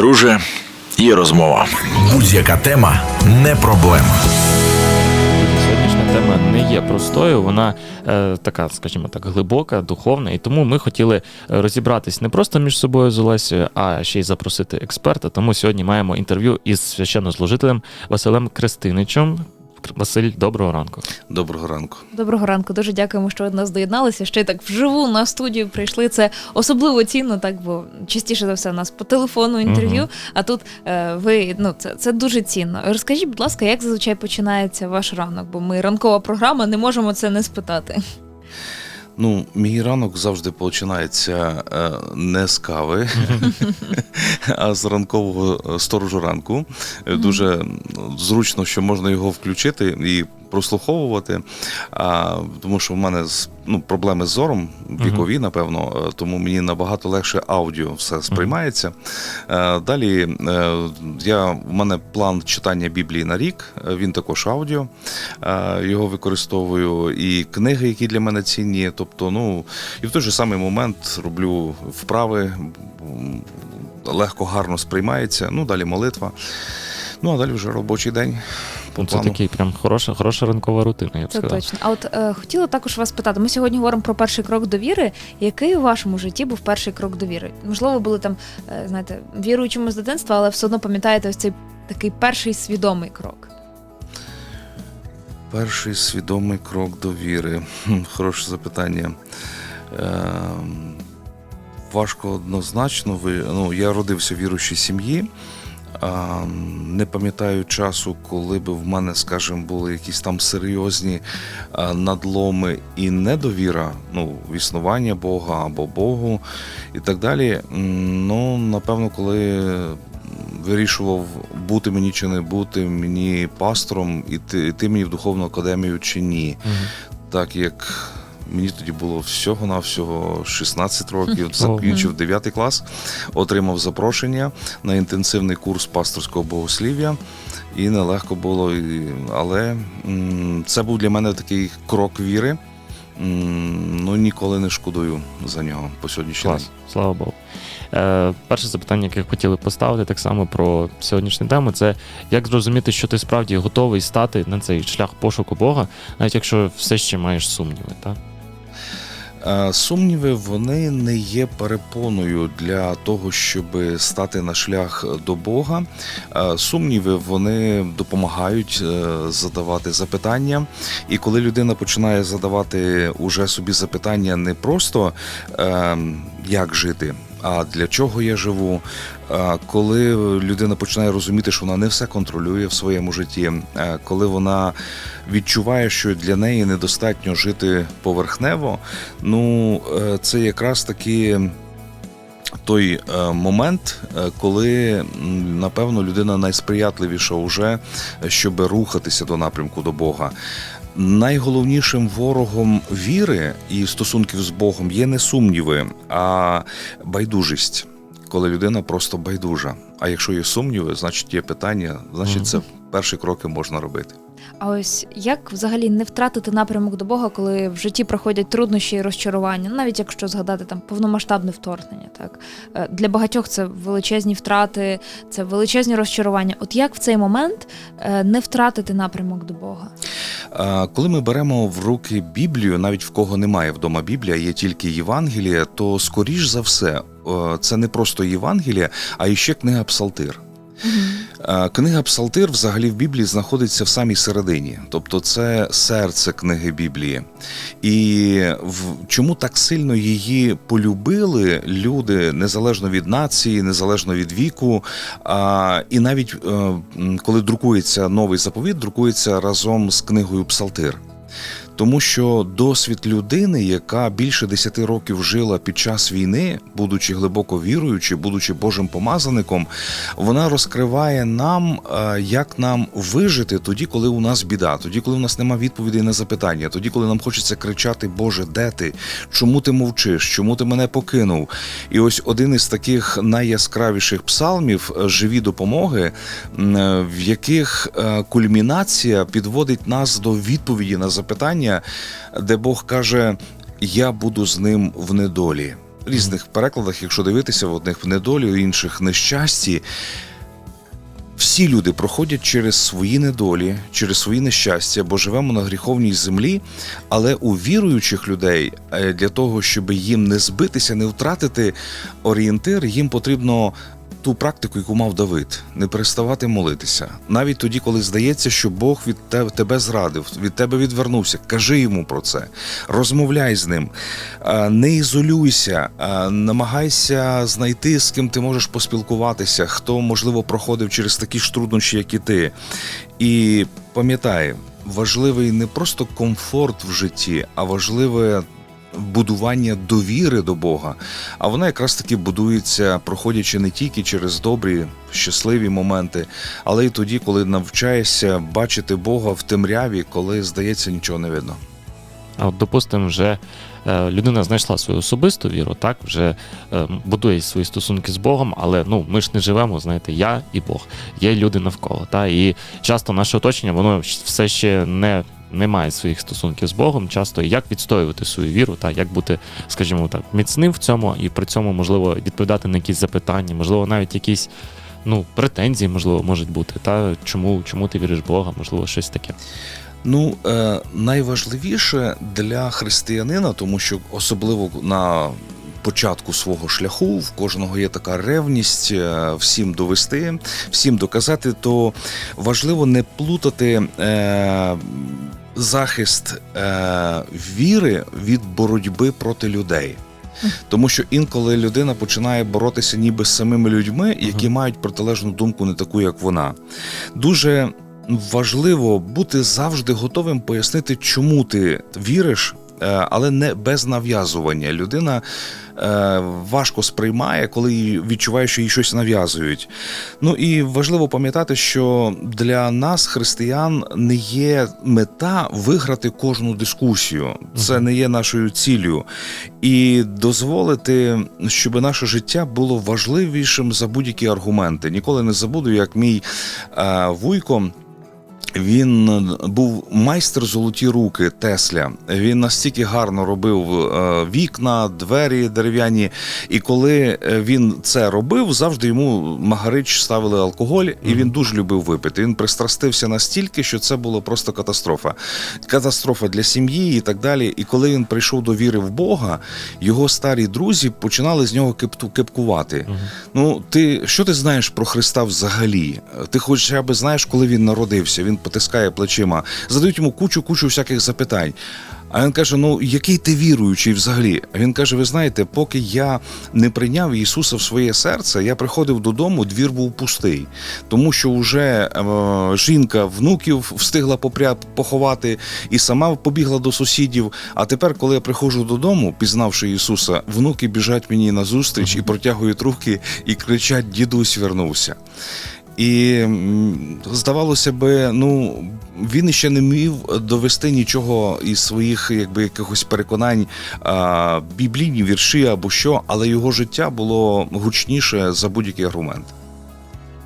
Друже, є розмова. Будь-яка тема не проблема. Сьогоднішня тема не є простою, вона е, така, скажімо так, глибока, духовна. І тому ми хотіли е, розібратись не просто між собою з Олесією, а ще й запросити експерта. Тому сьогодні маємо інтерв'ю із священнослужителем Василем Крестиничем. Василь, доброго ранку. Доброго ранку. Доброго ранку. Дуже дякуємо, що ви до нас доєдналися. Ще й так вживу на студію прийшли. Це особливо цінно, так бо частіше за все у нас по телефону інтерв'ю. Мгм. А тут е, ви ну це, це дуже цінно. Розкажіть, будь ласка, як зазвичай починається ваш ранок? Бо ми ранкова програма, не можемо це не спитати. Ну, мій ранок завжди починається е, не з кави, а з ранкового сторожу ранку. Е, Дуже зручно, що можна його включити і прослуховувати. А, тому що в мене з- ну, проблеми з зором, вікові, напевно, е, тому мені набагато легше аудіо все сприймається. Е, Далі е, я, в мене план читання Біблії на рік, він також аудіо. Його використовую і книги, які для мене цінні. Тобто, ну і в той же самий момент роблю вправи, легко, гарно сприймається. Ну, далі молитва. Ну, а далі вже робочий день. По Ну, Це плану. такий прям хороша, хороша ранкова рутина, я б Це сказав. точно. А от е, хотіла також вас питати. Ми сьогодні говоримо про перший крок довіри. Який у вашому житті був перший крок довіри? Можливо, ви були там, е, знаєте, віруючими з дитинства, але все одно пам'ятаєте ось цей такий перший свідомий крок. Перший свідомий крок довіри. Хм, Хороше запитання. Ем, важко однозначно. Ви, ну, я родився в віруючій сім'ї. Не пам'ятаю часу, коли б в мене, скажімо, були якісь там серйозні надломи і недовіра ну, в існування Бога або Богу і так далі. Ну, напевно, коли вирішував бути мені чи не бути мені пастором, іти, іти мені в духовну академію чи ні. Мгм. Так як мені тоді було всього-навсього 16 років, закінчив 9 клас, отримав запрошення на інтенсивний курс пасторського богослів'я. І нелегко було, але це був для мене такий крок віри. Ну ніколи не шкодую за нього по сьогоднішній Клас, день. слава Богу. Е, перше запитання, яке хотіли поставити так само про сьогоднішню тему, це як зрозуміти, що ти справді готовий стати на цей шлях пошуку Бога, навіть якщо все ще маєш сумніви, так? Е, Сумніви вони не є перепоною для того, щоб стати на шлях до Бога. Е, Сумніви вони допомагають е, задавати запитання. І коли людина починає задавати уже собі запитання не просто е, як жити. А для чого я живу? Коли людина починає розуміти, що вона не все контролює в своєму житті, е, коли вона відчуває, що для неї недостатньо жити поверхнево, ну е, це якраз таки. Той е, момент, коли напевно людина найсприятливіша вже, щоб рухатися до напрямку до Бога. Найголовнішим ворогом віри і стосунків з Богом є не сумніви, а байдужість, коли людина просто байдужа. А якщо є сумніви, значить є питання, значить це перші кроки можна робити. А ось як взагалі не втратити напрямок до Бога, коли в житті проходять труднощі і розчарування, Ну, навіть якщо згадати там повномасштабне вторгнення, так Е, для багатьох це величезні втрати, це величезні розчарування. От як в цей момент е, не втратити напрямок до Бога? Коли ми беремо в руки Біблію, навіть в кого немає вдома Біблія, є тільки Євангелія, то скоріш за все е, це не просто Євангелія, а іще книга Псалтир. Е, Книга Псалтир взагалі в Біблії знаходиться в самій середині, тобто це серце книги Біблії. І в чому так сильно її полюбили люди незалежно від нації, незалежно від віку. І навіть е, коли друкується новий заповіт, друкується разом з книгою Псалтир. Тому що досвід людини, яка більше 10 років жила під час війни, будучи глибоко віруючи, будучи Божим помазаником, вона розкриває нам, е, як нам вижити тоді, коли у нас біда, тоді, коли у нас нема відповідей на запитання, тоді, коли нам хочеться кричати: Боже, де ти? Чому ти мовчиш? Чому ти мене покинув? І ось один із таких найяскравіших псалмів живі допомоги, в яких е, кульмінація підводить нас до відповіді на запитання, де Бог каже: Я буду з ним в недолі. різних перекладах, якщо дивитися, в одних в недолі, у інших нещасті. Всі люди проходять через свої недолі, через свої нещастя, бо живемо на гріховній землі. Але у віруючих людей е, для того, щоб їм не збитися, не втратити орієнтир, їм потрібно ту практику, яку мав Давид, не переставати молитися. Навіть тоді, коли здається, що Бог від тебе, зрадив, від тебе відвернувся. Кажи йому про це, розмовляй з ним, не ізолюйся, намагайся знайти, з ким ти можеш поспілкуватися, хто, можливо, проходив через такі ж труднощі, як і ти. І пам'ятай, важливий не просто комфорт в житті, а важливе будування довіри до Бога. А вона якраз таки будується, проходячи не тільки через добрі, щасливі моменти, але й тоді, коли навчаєшся бачити Бога в темряві, коли здається нічого не видно. А от, допустимо, вже е, людина знайшла свою особисту віру, так, вже е, будує свої стосунки з Богом, але ну, ми ж не живемо, знаєте, я і Бог, є люди навколо. Та, і часто наше оточення, воно все ще не. Не має своїх стосунків з Богом, часто як відстоювати свою віру, та як бути, скажімо так, міцним в цьому, і при цьому можливо відповідати на якісь запитання, можливо, навіть якісь ну претензії, можливо, можуть бути. Та чому, чому ти віриш в Бога, можливо, щось таке. Ну, е, найважливіше для християнина, тому що особливо на початку свого шляху в кожного є така ревність е, всім довести, всім доказати, то важливо не плутати. Е, Захист е, віри від боротьби проти людей. Тому що інколи людина починає боротися ніби з самими людьми, які мають протилежну думку, не таку, як вона. Дуже важливо бути завжди готовим пояснити, чому ти віриш, але не без нав'язування. Людина е, важко сприймає, коли відчуває, що їй щось нав'язують. Ну і важливо пам'ятати, що для нас, християн, не є мета виграти кожну дискусію. Це не є нашою ціллю. І дозволити, щоб наше життя було важливішим за будь-які аргументи. Ніколи не забуду, як мій е, вуйко. Він був майстер золоті руки Тесля. Він настільки гарно робив е, вікна, двері дерев'яні. І коли е, він це робив, завжди йому Магарич ставили алкоголь, і він дуже любив випити. Він пристрастився настільки, що це було просто катастрофа. Катастрофа для сім'ї і так далі. І коли він прийшов до віри в Бога, його старі друзі починали з нього кепкувати. Ну, ти що ти знаєш про Христа взагалі? Ти хоча б знаєш, коли він народився, він потискає плечима, задають йому кучу кучу всяких запитань. А він каже: Ну, який ти віруючий взагалі? А він каже: Ви знаєте, поки я не прийняв Ісуса в своє серце, я приходив додому, двір був пустий, тому що вже е, жінка внуків встигла попря поховати і сама побігла до сусідів. А тепер, коли я приходжу додому, пізнавши Ісуса, внуки біжать мені назустріч і протягують руки і кричать: Дідусь вернувся. І здавалося би, ну він ще не міг довести нічого із своїх якби якихось переконань, а, біблійні вірші або що, але його життя було гучніше за будь-який аргумент.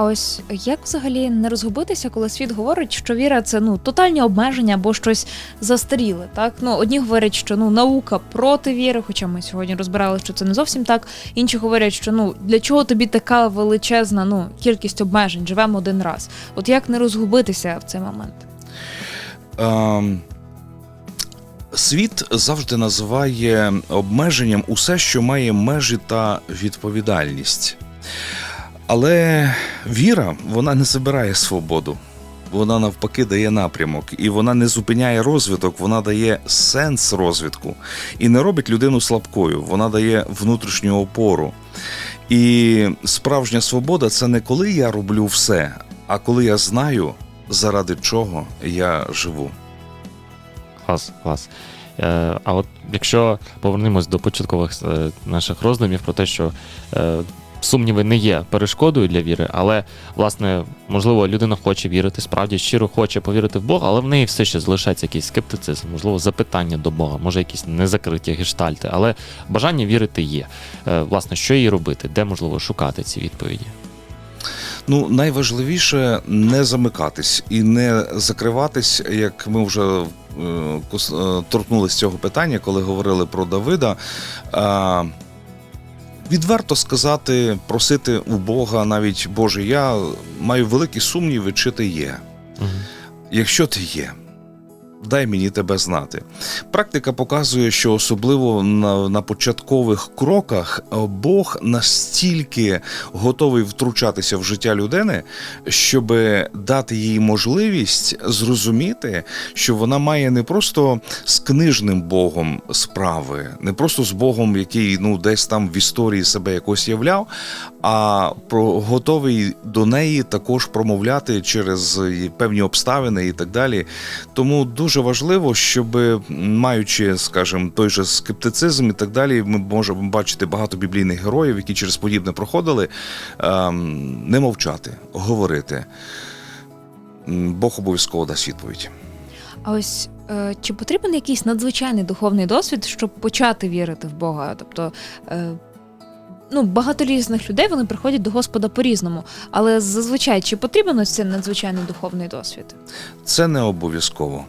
А ось як взагалі не розгубитися, коли світ говорить, що віра це ну тотальні обмеження або щось застаріле, так? Ну одні говорять, що ну наука проти віри, хоча ми сьогодні розбирали, що це не зовсім так. Інші говорять, що ну для чого тобі така величезна ну кількість обмежень, живемо один раз. От як не розгубитися в цей момент? Ем, Світ завжди називає обмеженням усе, що має межі та відповідальність. Але віра вона не забирає свободу. Вона навпаки дає напрямок, і вона не зупиняє розвиток, вона дає сенс розвитку і не робить людину слабкою, вона дає внутрішню опору. І справжня свобода це не коли я роблю все, а коли я знаю, заради чого я живу. Клас, клас. Е, а от якщо повернемось до початкових е, наших роздумів про те, що е, сумніви не є перешкодою для віри, але власне, можливо, людина хоче вірити, справді щиро хоче повірити в Бога, але в неї все ще залишається якийсь скептицизм, можливо, запитання до Бога, може якісь незакриті гештальти, але бажання вірити є. Е, власне, що їй робити, де можливо шукати ці відповіді? Ну, найважливіше не замикатись і не закриватись, як ми вже е, е, торкнулися цього питання, коли говорили про Давида. Відверто сказати, просити у Бога навіть Боже, я маю великі сумніви, чи ти є. Угу. Якщо ти є, дай мені тебе знати. Практика показує, що особливо на, на початкових кроках е, Бог настільки готовий втручатися в життя людини, щоб дати їй можливість зрозуміти, що вона має не просто з книжним Богом справи, не просто з Богом, який ну десь там в історії себе якось являв, а про готовий до неї також промовляти через певні обставини і так далі. Тому дуже важливо, щоб маючи, скажімо, той же скептицизм і так далі, ми можемо бачити багато біблійних героїв, які через подібне проходили, ем, не мовчати, говорити. Бог обов'язково дасть відповідь. А ось е, чи потрібен якийсь надзвичайний духовний досвід, щоб почати вірити в Бога? Тобто. Е, Ну, багато різних людей вони приходять до Господа по-різному. Але зазвичай чи потрібен ось цей надзвичайний духовний досвід? Це не обов'язково.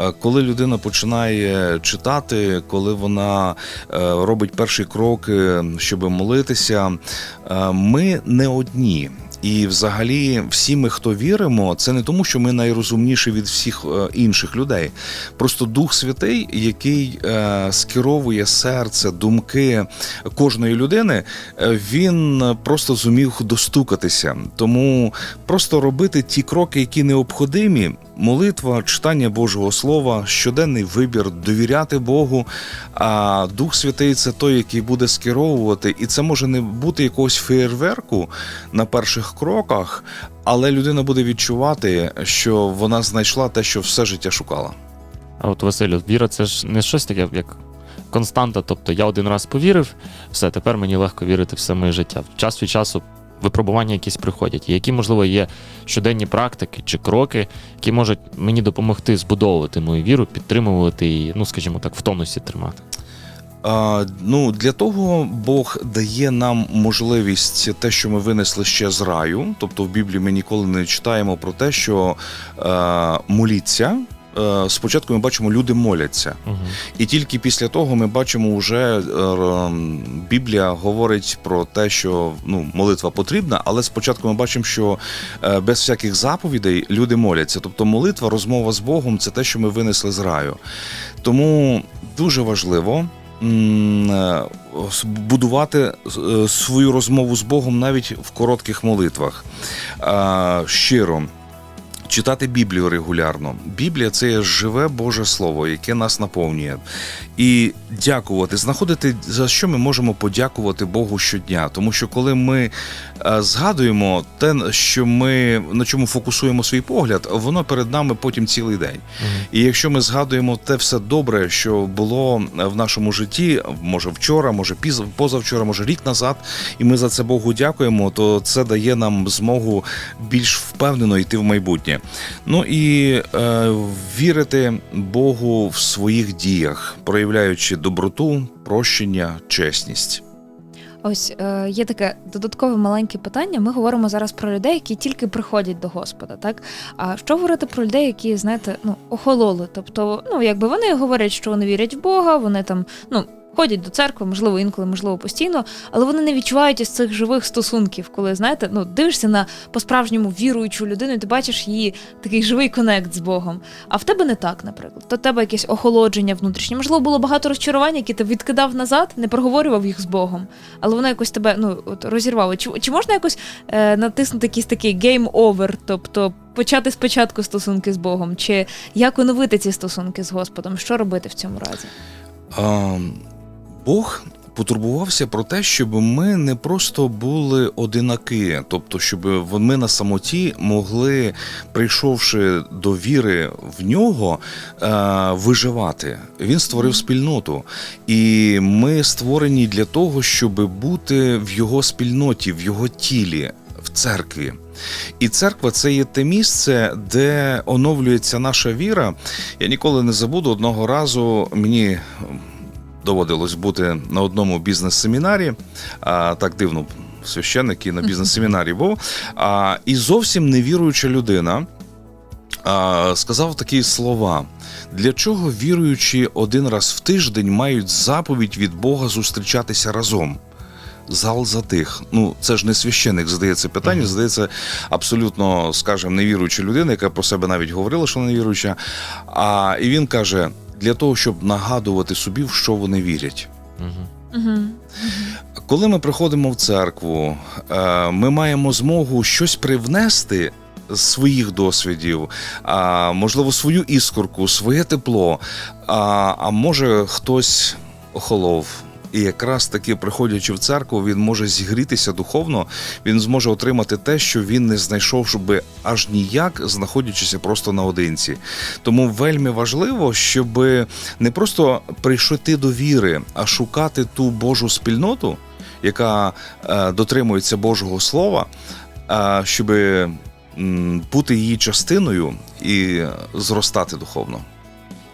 Е, Коли людина починає читати, коли вона е, робить перші кроки, щоб молитися, е, ми не одні. І взагалі, всі ми, хто віримо, це не тому, що ми найрозумніші від всіх е, інших людей. Просто Дух Святий, який е, скеровує серце, думки кожної людини, е, він просто зумів достукатися. Тому просто робити ті кроки, які необходимі. Молитва, читання Божого Слова, щоденний вибір, довіряти Богу. А Дух Святий це той, який буде скеровувати, і це може не бути якогось феєрверку на перших кроках, але людина буде відчувати, що вона знайшла те, що все життя шукала. А от Василю, віра це ж не щось таке, як константа. Тобто я один раз повірив, все, тепер мені легко вірити все моє життя. Час від часу випробування якісь приходять, які, можливо, є щоденні практики чи кроки, які можуть мені допомогти збудовувати мою віру, підтримувати її, ну скажімо так, в тонусі тримати. А, ну, для того Бог дає нам можливість те, що ми винесли ще з раю. Тобто в Біблії ми ніколи не читаємо про те, що е, моліться. Е, Спочатку ми бачимо, люди моляться. Угу. І тільки після того ми бачимо, вже е, Біблія говорить про те, що ну, молитва потрібна, але спочатку ми бачимо, що е, без всяких заповідей люди моляться. Тобто молитва, розмова з Богом це те, що ми винесли з раю. Тому дуже важливо. Будувати свою розмову з Богом навіть в коротких молитвах щиро, читати Біблію регулярно. Біблія це живе Боже Слово, яке нас наповнює. І дякувати, знаходити за що ми можемо подякувати Богу щодня. Тому що коли ми е, згадуємо те, що ми на чому фокусуємо свій погляд, воно перед нами потім цілий день. І якщо ми згадуємо те все добре, що було в нашому житті, може вчора, може позавчора, може рік назад, і ми за це Богу дякуємо, то це дає нам змогу більш впевнено йти в майбутнє. Ну і е, вірити Богу в своїх діях, проявляючи доброту, прощення, чесність. Ось е, є таке додаткове маленьке питання. Ми говоримо зараз про людей, які тільки приходять до Господа. Так а що говорити про людей, які знаєте, ну охололи? Тобто, ну якби вони говорять, що вони вірять в Бога, вони там ну. Ходять до церкви, можливо, інколи, можливо, постійно, але вони не відчувають із цих живих стосунків, коли знаєте, ну дивишся на по-справжньому віруючу людину, і ти бачиш її такий живий конект з Богом. А в тебе не так, наприклад. То в тебе якесь охолодження внутрішнє. Можливо, було багато розчарувань, які ти відкидав назад, не проговорював їх з Богом, але воно якось тебе ну от розірвало. Чи, чи можна якось е, натиснути якийсь такий game over, тобто почати спочатку стосунки з Богом, чи як оновити ці стосунки з Господом? Що робити в цьому разі? Бог потурбувався про те, щоб ми не просто були одинаки, тобто, щоб ми на самоті могли, прийшовши до віри в нього, е, виживати. Він створив спільноту, і ми створені для того, щоб бути в його спільноті, в його тілі, в церкві. І церква це є те місце, де оновлюється наша віра. Я ніколи не забуду одного разу мені доводилось бути на одному бізнес-семінарі. Так дивно, священник і на бізнес-семінарі був. І зовсім невіруюча людина. Сказав такі слова: для чого віруючі один раз в тиждень мають заповідь від Бога зустрічатися разом? Зал затих. Ну, це ж не священик задає це питання, здається, абсолютно, скажімо, невіруюча людина, яка про себе навіть говорила, що вона невіруюча. А і він каже: для того, щоб нагадувати собі, в що вони вірять. Угу. Угу. Коли ми приходимо в церкву, е, ми маємо змогу щось привнести з своїх досвідів, можливо, свою іскорку, своє тепло. А, а може хтось охолов. І якраз таки, приходячи в церкву, він може зігрітися духовно, він зможе отримати те, що він не знайшов, щоб аж ніяк, знаходячися просто наодинці. Тому вельми важливо, щоб не просто прийшти до віри, а шукати ту Божу спільноту, яка е, дотримується Божого Слова, е, щоб бути її частиною і зростати духовно.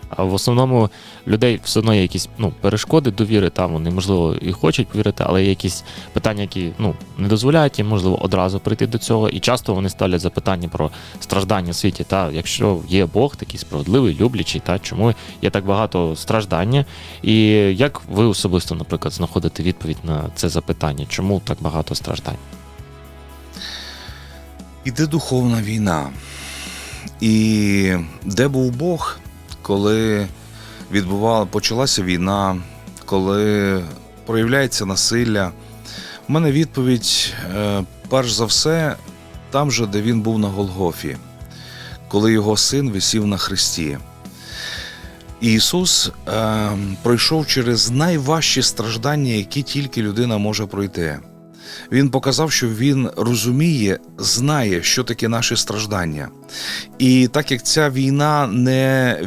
А в основному людей все одно є якісь ну, перешкоди до віри, там вони, можливо, і хочуть повірити, але є якісь питання, які ну, не дозволяють їм, можливо, одразу прийти до цього. І часто вони ставлять запитання про страждання в світі. Та якщо є Бог такий справедливий, люблячий, та чому є так багато страждання? І як ви особисто, наприклад, знаходите відповідь на це запитання? Чому так багато страждань? Іде духовна війна. І де був Бог, коли відбувала, почалася війна, коли проявляється насилля? У мене відповідь, е, перш за все, там же, де він був на Голгофі, коли його син висів на хресті. Ісус е, пройшов через найважчі страждання, які тільки людина може пройти. Він показав, що він розуміє, знає, що таке наші страждання. І так як ця війна не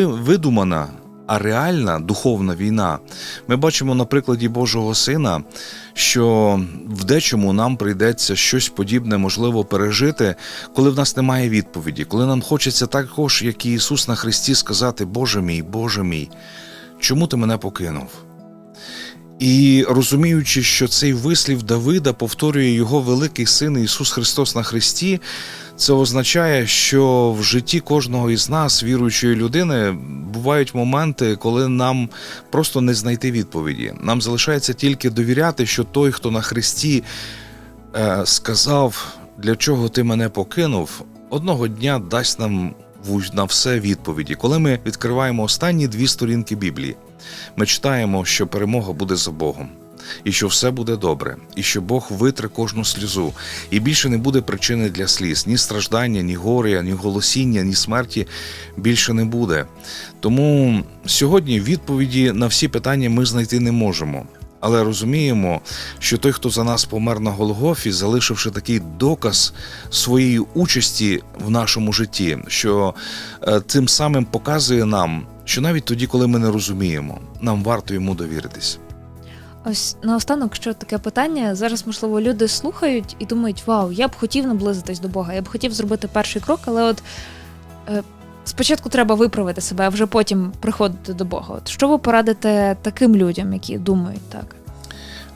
видумана, а реальна духовна війна, ми бачимо на прикладі Божого Сина, що в дечому нам прийдеться щось подібне можливо пережити, коли в нас немає відповіді, коли нам хочеться також, як і Ісус на Христі, сказати: Боже мій, Боже мій, чому ти мене покинув? І розуміючи, що цей вислів Давида повторює його великий син Ісус Христос на Христі, це означає, що в житті кожного із нас, віруючої людини, бувають моменти, коли нам просто не знайти відповіді. Нам залишається тільки довіряти, що той, хто на Христі е, сказав, для чого ти мене покинув, одного дня дасть нам на все відповіді. Коли ми відкриваємо останні дві сторінки Біблії, ми читаємо, що перемога буде за Богом, і що все буде добре, і що Бог витре кожну сльозу, і більше не буде причини для сліз, ні страждання, ні горя, ні голосіння, ні смерті більше не буде. Тому сьогодні відповіді на всі питання ми знайти не можемо. Але розуміємо, що той, хто за нас помер на Голгофі, залишивши такий доказ своєї участі в нашому житті, що е, тим самим показує нам, що навіть тоді, коли ми не розуміємо, нам варто йому довіритись. Ось наостанок, що таке питання. Зараз, можливо, люди слухають і думають: Вау, я б хотів наблизитись до Бога, я б хотів зробити перший крок, але от е, спочатку треба виправити себе, а вже потім приходити до Бога. От що ви порадите таким людям, які думають так?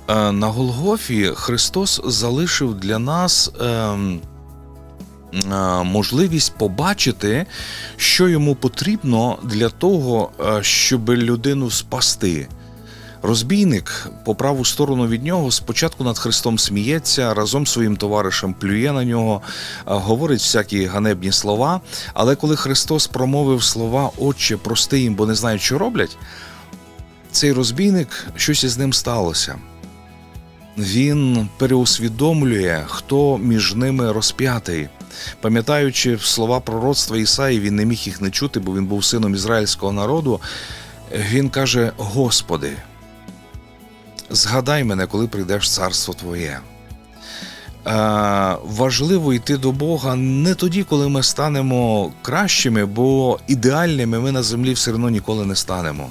Е, На Голгофі Христос залишив для нас е, можливість побачити, що йому потрібно для того, е, щоб людину спасти. Розбійник по праву сторону від нього спочатку над Христом сміється, разом своїм товаришем плює на нього, е, говорить всякі ганебні слова. Але коли Христос промовив слова Отче, прости їм, бо не знають, що роблять, цей розбійник щось із ним сталося. Він переусвідомлює, хто між ними розп'ятий. Пам'ятаючи слова пророцтва Ісаї, він не міг їх не чути, бо він був сином ізраїльського народу. Він каже: Господи, згадай мене, коли прийдеш в царство Твоє. Важливо йти до Бога не тоді, коли ми станемо кращими, бо ідеальними ми на землі все одно ніколи не станемо.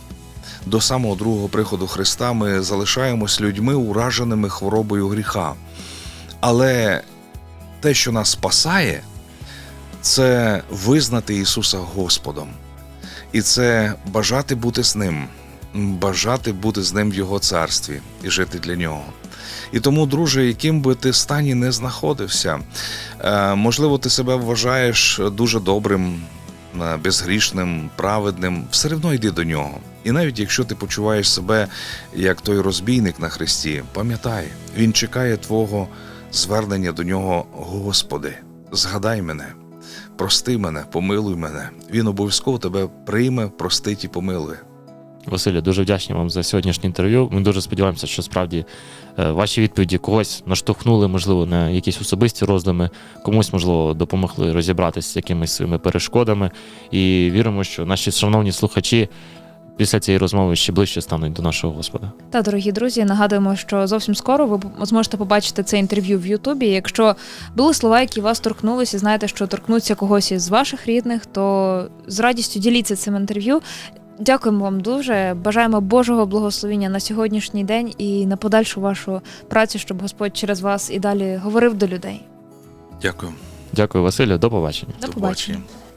До самого другого приходу Христа ми залишаємось людьми, ураженими хворобою гріха. Але те, що нас спасає, це визнати Ісуса Господом. І це бажати бути з Ним, бажати бути з Ним в Його царстві і жити для Нього. І тому, друже, яким би ти стані не знаходився, е, можливо, ти себе вважаєш дуже добрим, е, безгрішним, праведним, все одно йди до нього. І навіть якщо ти почуваєш себе як той розбійник на хресті, пам'ятай, він чекає твого звернення до нього, Господи, згадай мене, прости мене, помилуй мене. Він обов'язково тебе прийме, простить і помилує. Василю, дуже вдячні вам за сьогоднішнє інтерв'ю. Ми дуже сподіваємося, що справді е, ваші відповіді когось наштовхнули, можливо, на якісь особисті роздуми, комусь, можливо, допомогли розібратися з якимись своїми перешкодами. І віримо, що наші шановні слухачі після цієї розмови ще ближче стануть до нашого Господа. Та, дорогі друзі, нагадуємо, що зовсім скоро ви зможете побачити це інтерв'ю в Ютубі. Якщо були слова, які вас торкнулися, знаєте, що торкнуться когось із ваших рідних, то з радістю діліться цим інтерв'ю. Дякуємо вам дуже. Бажаємо Божого благословення на сьогоднішній день і на подальшу вашу працю, щоб Господь через вас і далі говорив до людей. Дякую. Дякую, Василю. До побачення. До побачення.